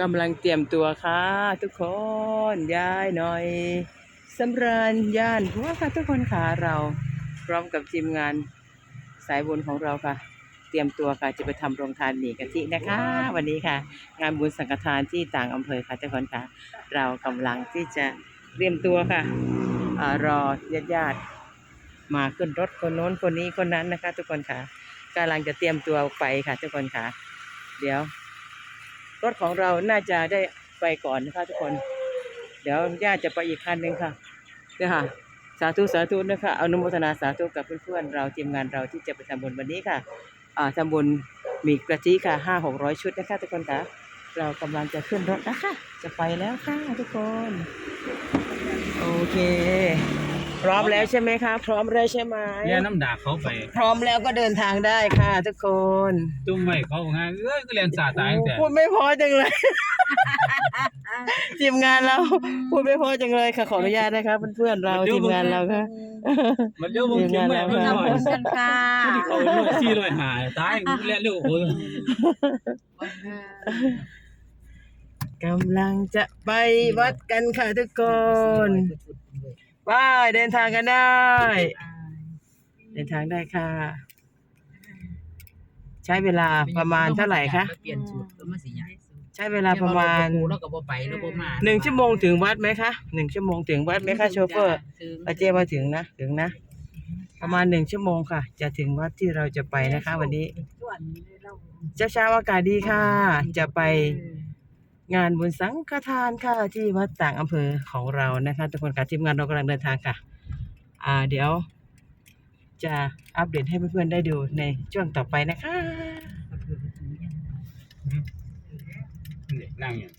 กำลังเตรียมตัวค่ะ ทุกคนย้ายหน่อยสำราญย่านหัวค่ะทุกคนค่ะเราพร้อมกับทีมงานสายบุญของเราค่ะ เตรียมตัวค่ะจะไปทำโรงทานหมี่กะทินะคะ วันนี้ค่ะ งานบุญสังฆทานที่ต่างอำเภอค่ะทุกคนค่ะ เรากำลังที่จะเตรียมตัวค่ะอารอญาติญาติๆมาขึ้นรถคนโน้นคนนี้คนนั้นนะคะ ทุกคนค่ะกำลังจะเตรียมตัวไปค่ะ ทุกคนค่ะ เดี๋ยว รถของเราน่าจะได้ไปก่อนนะคะทุกคน เดี๋ยวญาติจะไปอีกคันหนึ่งค่ะเนี่ยค่ะ สาธุสาธุนะคะอนุโมทนาสาธุกับเพื่อนๆเราทีมงานเราที่จะไปทำบุญวันนี้ค่ะอาทำบุญมีกระจิค่ะห้าหกร้อยชุดนะคะทุกคนค่ะ เรากำลังจะขึ้นรถนะคะ จะไปแล้วค่ะทุกคน โอเค พร้อมแล้วใช่ไหมคะ พร้อมแล้วใช่ไหมเรียนน้ำดาเขาไป พร้อมแล้วก็เดินทางได้ค่ะทุกคนจุ้มไว้เขาไงเอ้ยก็เรียนศาสตร์ตายตั้งแต่พูดไม่พอจังเลย ทีมงานเราพูดไม่พอจังเลยค่ะขออนุญาตนะคะเพื่อนๆเราทีมงานเราค่ะ มันเดี๋ยวผมกินไม่ได้มันเรียนหน่งานอยแล้วกันค่ะที่เขาลอยซี่ลอยหายตายเรียนเร็วโอ้ยกำลังจะไปวัดกันค่ะทุกคนไปเดินทางกันได้ เดินทางได้ค่ะ ใช้เวลาประมาณเท่าไหร่คะเปลี่ยนสูตรก็มาสิ ใหญ่ใช้เวลาประมาณแล้วก็บ่ไปแล้วบ่มาหนึ่งชั่วโมงถึงวัดไหมคะหนึ่งชั่วโมงถึงวัดไหมคะโชเฟอร์ป้าเจ้มาถึงนะถึงนะ ประมาณหนึ่งชั่วโมงค่ะ จะถึงวัดที่เราจะไปนะคะ วันนี้เช้าเช้าๆอากาศดีค่ะ จะไปงานบุญสังฆทานค่ะที่วัดต่างอำเภอของเรานะคะทุกคนค่ะทีมงานเรากำลังเดินทางค่ะ อ่าเดี๋ยวจะอัปเดตให้เพื่อนๆได้ดูในช่วงต่อไปนะคะ Italian.